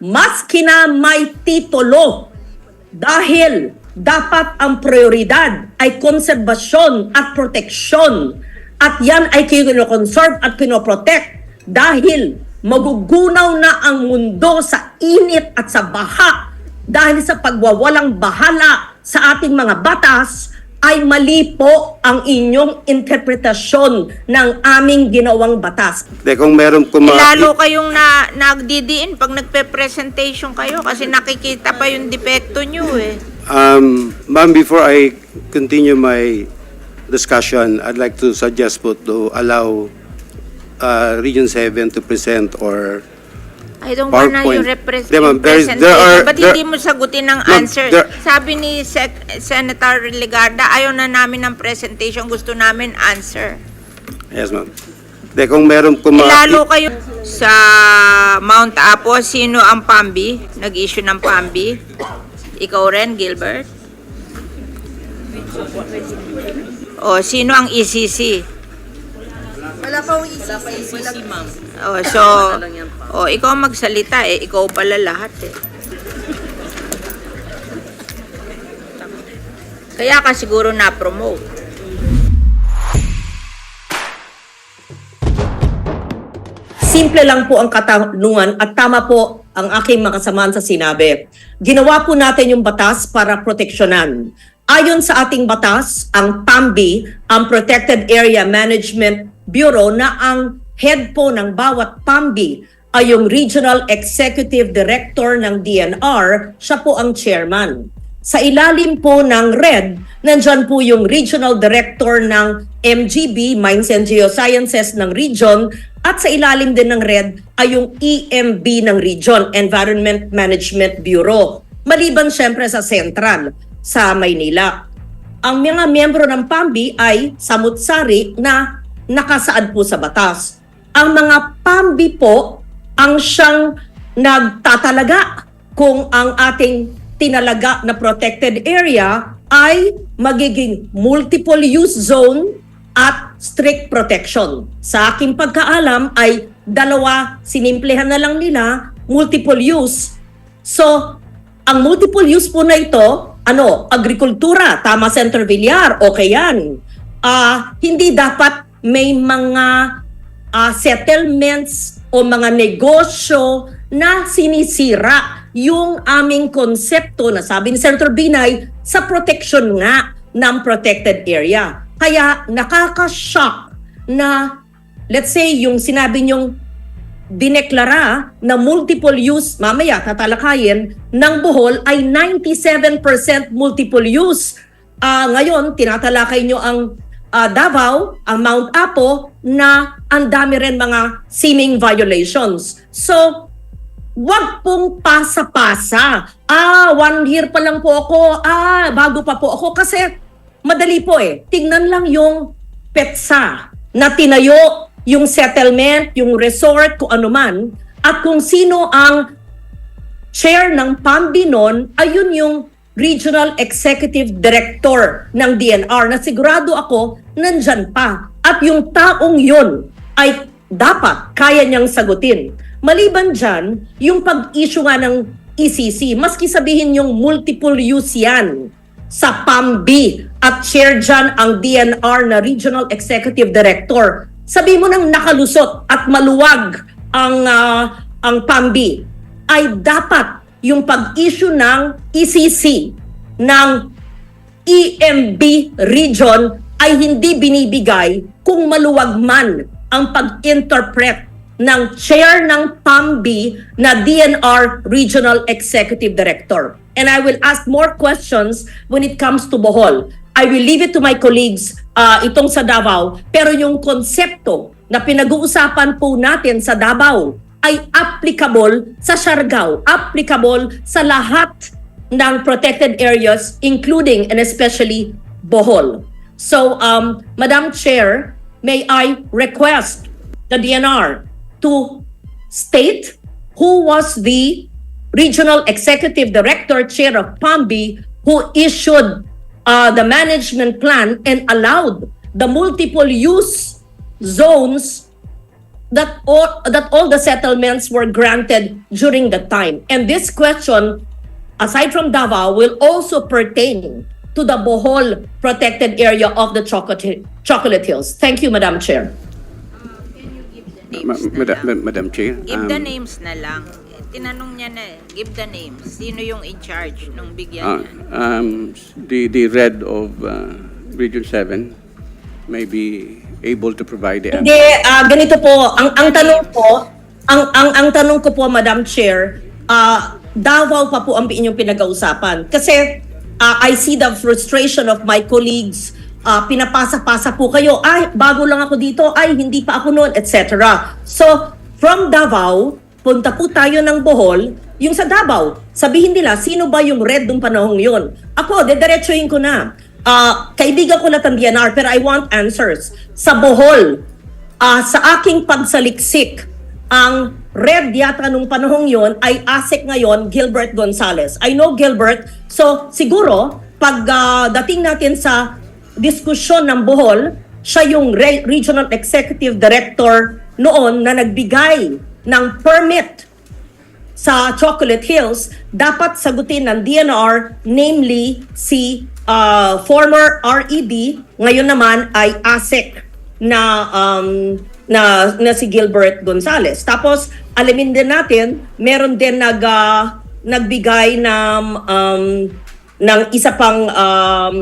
maski na may titulo dahil dapat ang prioridad ay konserbasyon at proteksyon. At yan ay kinoconserve at pinoprotect dahil magugunaw na ang mundo sa init at sa baha dahil sa pagwawalang bahala sa ating mga batas ay mali po ang inyong interpretasyon ng aming ginawang batas. De, kung meron Eh, mga... lalo kayong na, nagdidiin pag nagpe-presentation kayo kasi nakikita pa yung depekto nyo eh. Um, ma'am, before I continue my discussion, I'd like to suggest po to allow uh, Region 7 to present or I don't wanna PowerPoint. yung repres- Di, yung there is- presentation. there are- Ba't there- hindi mo sagutin ng Ma'am, answer? there- Sabi ni Sec- Senator Legarda, ayaw na namin ng presentation, gusto namin answer. Yes, ma'am. De, kung meron po Eh, mga... lalo kayo sa Mount Apo, sino ang PAMBI? Nag-issue ng PAMBI? Ikaw rin, Gilbert? O, sino ang E ECC? Wala pa akong ECC. Wala ma'am. O, so, o, ikaw magsalita eh. Ikaw pala lahat eh. Kaya ka siguro na-promote. Simple lang po ang katanungan at tama po ang aking makasamahan sa sinabi. Ginawa po natin yung batas para proteksyonan. Ayon sa ating batas, ang PAMBI, ang Protected Area Management Bureau na ang head po ng bawat PAMBI ay yung Regional Executive Director ng DNR, siya po ang chairman. Sa ilalim po ng RED, nandyan po yung Regional Director ng MGB, Mines and Geosciences ng region, at sa ilalim din ng RED ay yung EMB ng region, Environment Management Bureau. Maliban syempre sa Central, sa Maynila. Ang mga miyembro ng PAMBI ay samut-sari na nakasaad po sa batas. Ang mga PAMBI po ang siyang nagtatalaga kung ang ating tinalaga na protected area ay magiging multiple use zone at strict protection. Sa aking pagkaalam ay dalawa, sinimplehan na lang nila, multiple use. So, ang multiple use po na ito, ano, agrikultura, tama Senator Villar, okay yan. Ah, hindi dapat may mga ah, settlements o mga negosyo na sinisira yung aming konsepto na sabi ni Senator Binay sa protection nga ng protected area. Kaya nakaka-shock na let's say yung sinabi niyong dineklara na multiple use, mamaya tatalakayin, ng Bohol ay 97% multiple use. Ah, ngayon, tinatalakay nyo ang ah, Davao, ang Mount Apo, na ang dami rin mga seeming violations. So, wag pong pasa-pasa. Ah, one year pa lang po ako. Ah, bago pa po ako. Kasi madali po eh. Tingnan lang yung petsa na tinayo yung settlement, yung resort, kung ano man, at kung sino ang chair ng PAMBI noon, ayun yung Regional Executive Director ng DNR na sigurado ako nandyan pa. At yung taong yun ay dapat kaya niyang sagutin. Maliban dyan, yung pag-issue nga ng ECC, maski sabihin yung multiple use yan sa PAMB at chair dyan ang DNR na Regional Executive Director. Sabi mo nang nakalusot at maluwag ang ah, ang PAMB ay dapat yung pag-issue ng ECC ng EMB region ay hindi binibigay kung maluwag man ang pag-interpret ng chair ng PAMB na DNR Regional Executive Director. And I will ask more questions when it comes to Bohol. I will leave it to my colleagues uh, itong sa Davao. Pero yung konsepto na pinag-uusapan po natin sa Davao ay applicable sa Siargao, applicable sa lahat ng protected areas including and especially Bohol. So, um, Madam Chair, may I request the DNR to state who was the regional executive director chair of PAMBI who issued uh, the management plan and allowed the multiple use zones that all that all the settlements were granted during that time. And this question, aside from Davao, will also pertain to the Bohol protected area of the Chocolate, Chocolate Hills. Thank you, Madam Chair. Ma- Names na Madam, lang. Madam Chair. Give the um, names na lang. Tinanong niya na eh. Give the names. Sino yung in charge nung bigyan Uh, niya? um, the, the red of uh, Region 7 may be able to provide the Hindi, ah, ganito po, ang ang tanong po, ang ang ang tanong ko po Madam Chair, ah Davao pa po ang inyong pinag-uusapan. Kasi ah, I see the frustration of my colleagues. ah, pinapasa-pasa po kayo, ay, bago lang ako dito, ay, hindi pa ako noon, etc. So, from Davao, punta po tayo ng Bohol, yung sa Davao, sabihin nila, sino ba yung red nung panahong yun? Ako, dediretsuhin ko na. Ah, kaibigan ko na DNR, pero I want answers. Sa Bohol, ah, sa aking pagsaliksik, ang red yata nung panahong yon ay ASEC ngayon, Gilbert Gonzales. I know Gilbert, so siguro, pag ah, dating natin sa diskusyon ng Bohol, siya yung re- Regional Executive Director noon na nagbigay ng permit sa Chocolate Hills, dapat sagutin ng DNR, namely si uh, former RED, ngayon naman ay ASEC na um, na, na si Gilbert Gonzales. Tapos alamin din natin, meron din nag ah, nagbigay ng um, ng isa pang um,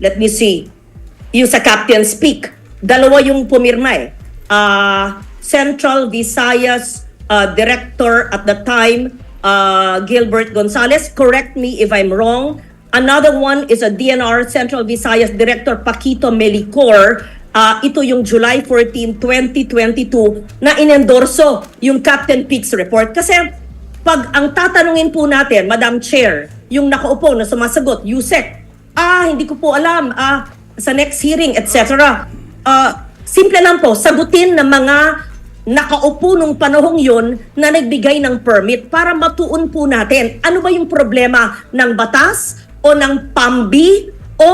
let me see yung sa Captain Speak. Dalawa yung pumirma eh. Ah, Central Visayas uh, Director at the time, uh, Gilbert Gonzales. Correct me if I'm wrong. Another one is a DNR Central Visayas Director Paquito Melicor. Ah, ito yung July 14, 2022 na inendorso yung Captain Peaks report. Kasi pag ang tatanungin po natin, Madam Chair, yung nakaupo na sumasagot, Yusek, ah, hindi ko po alam, ah, sa next hearing, etc. Ah, simple lang po, sagutin ng mga nakaupo nung panahong yun na nagbigay ng permit para matuon po natin ano ba yung problema ng batas o ng PAMBI o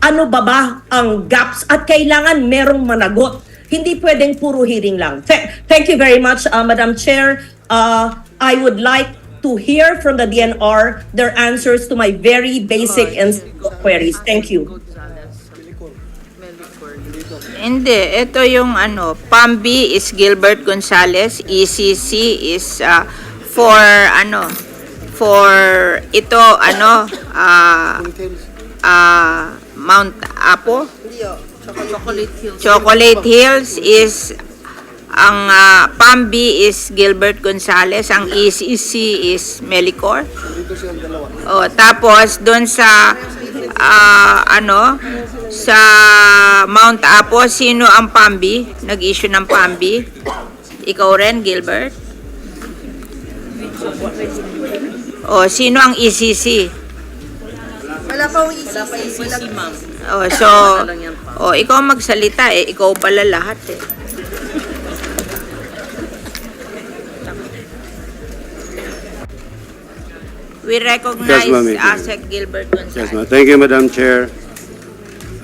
ano ba ba ang gaps at kailangan merong managot. Hindi pwedeng puro hearing lang. Th- thank you very much, uh, Madam Chair. Uh, I would like to hear from the DNR their answers to my very basic and simple queries. Thank you. Hindi, ito yung ano, PAMBI is Gilbert Gonzales, ECC is uh, for ano, for ito ano, ah ah, Mount Apo. Chocolate Hills. Chocolate Hills is ang ah, PAMBI is Gilbert Gonzales, ang ECC is Melicor. Oh, tapos doon sa ah, ano sa Mount Apo, sino ang PAMBI? Nag-issue ng PAMBI? Ikaw rin, Gilbert? Oh, sino ang ECC? Wala pa akong ECC. Wala pa ma'am. Oh, so, oh, ikaw magsalita eh. Ikaw pala lahat eh. We recognize Yes. ASEC Gilbert Yes, Gonzalez. ma'am. Thank you, Madam Chair.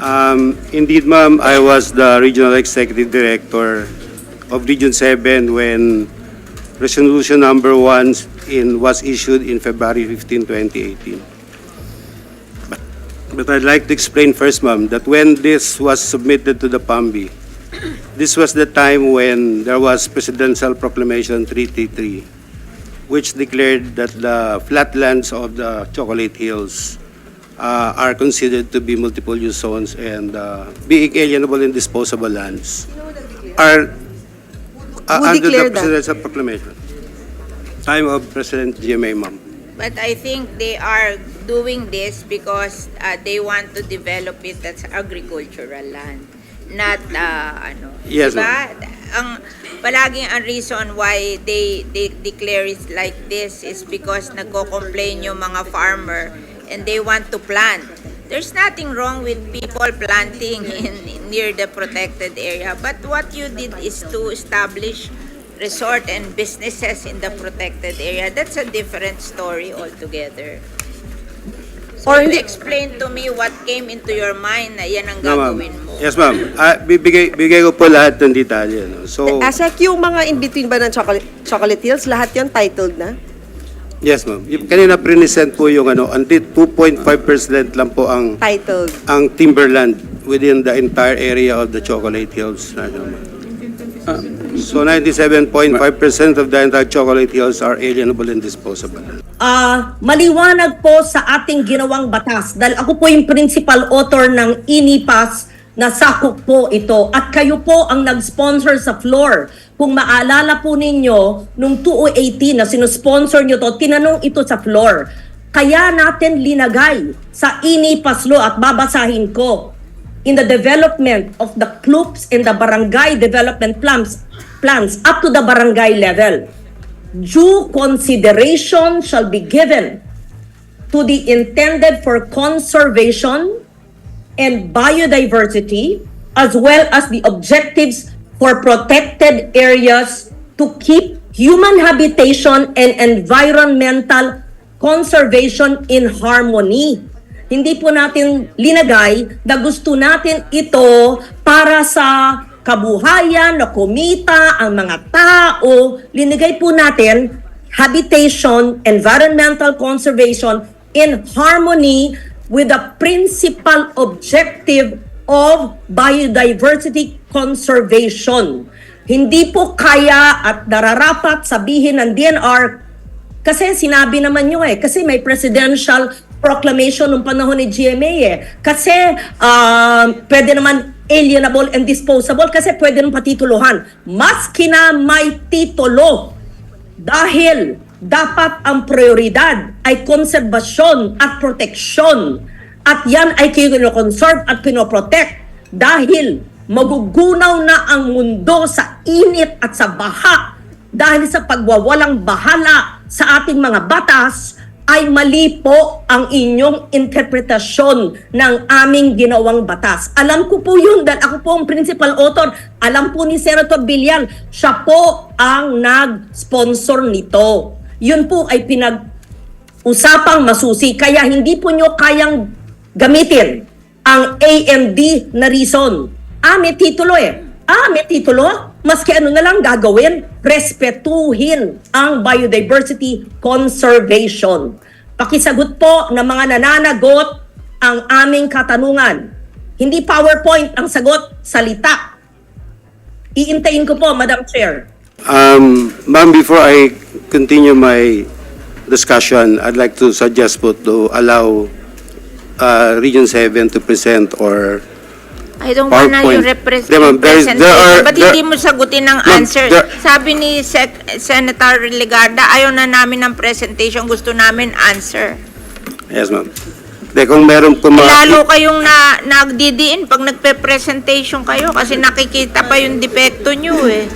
Um, indeed, ma'am, I was the Regional Executive Director of Region 7 when Resolution Number 1 in, was issued in February 15, 2018. But, but I'd like to explain first, ma'am, that when this was submitted to the PAMBI, this was the time when there was Presidential Proclamation 333, which declared that the flatlands of the Chocolate Hills uh, are considered to be multiple use zones and uh, being alienable and disposable lands are uh, Who under the declared that? Presidential Proclamation. Time of President GMA, ma'am. But I think they are doing this because uh, they want to develop it as agricultural land. Not, uh, ano, Yes, diba? Ang, palaging ang reason why they, they declare it like this is because nagko-complain yung mga farmer and they want to plant. There's nothing wrong with people planting in, near the protected area. But what you did is to establish resort and businesses in the protected area. That's a different story altogether. So Or you hindi- explain to me what came into your mind na yan ang gagawin mo. Yes, ma'am. Ah, bibigay, bigay ko po lahat ng detalye. No? So, Asek, yung mga in-between ba ng Chocolate, Chocolate Hills, lahat yon titled na? Yes, ma'am. Yung Kanina present po yung ano, until 2.5% lang po ang Titled. ang timberland within the entire area of the Chocolate Hills National Park. So 97.5% of the entire Chocolate Hills are alienable and disposable. Ah, maliwanag po sa ating ginawang batas dahil ako po yung principal author ng INIPAS na sakop po ito at kayo po ang nag-sponsor sa floor. Kung maalala po ninyo, nung 2018 na sinusponsor nyo to, tinanong ito sa floor. Kaya natin linagay sa INIPAS law at babasahin ko in the development of the clubs and the barangay development plans plans up to the barangay level due consideration shall be given to the intended for conservation and biodiversity as well as the objectives for protected areas to keep human habitation and environmental conservation in harmony. Hindi po natin linagay na gusto natin ito para sa kabuhayan, na kumita, ang mga tao. Linagay po natin habitation, environmental conservation in harmony with the principal objective of biodiversity conservation. Hindi po kaya at nararapat sabihin ng DNR kasi sinabi naman nyo eh, kasi may presidential proclamation nung panahon ni GMA eh. Kasi um, pwede naman alienable and disposable kasi pwede naman patituluhan. Maski na may titulo dahil dapat ang prioridad ay konserbasyon at proteksyon. At yan ay kinoconserve at pinoprotect dahil magugunaw na ang mundo sa init at sa baha dahil sa pagwawalang bahala sa ating mga batas ay mali po ang inyong interpretasyon ng aming ginawang batas. Alam ko po yun dahil ako po ang principal author. Alam po ni Senator Villan, siya po ang nag-sponsor nito. Yun po ay pinag-usapang masusi. Kaya hindi po nyo kayang gamitin ang AMD na reason. Ah, may titulo eh. Ah, may titulo? Maski ano na lang gagawin, respetuhin ang biodiversity conservation. Pakisagot po ng mga nananagot ang aming katanungan. Hindi PowerPoint ang sagot, salita. Iintayin ko po, Madam Chair. Um, ma'am, before I continue my discussion, I'd like to suggest po to allow uh, Region 7 to present or I don't wanna PowerPoint. represent, Di, ma'am, there is- there are- Ba't there- hindi mo sagutin ng Ma'am, answer? there- Sabi ni Sec- Senator Legarda, ayaw na namin ng presentation, gusto namin answer. Yes, ma'am. De, kung meron po mga... Lalo kayong na, nagdidiin pag nagpe-presentation kayo kasi nakikita pa yung depekto nyo eh.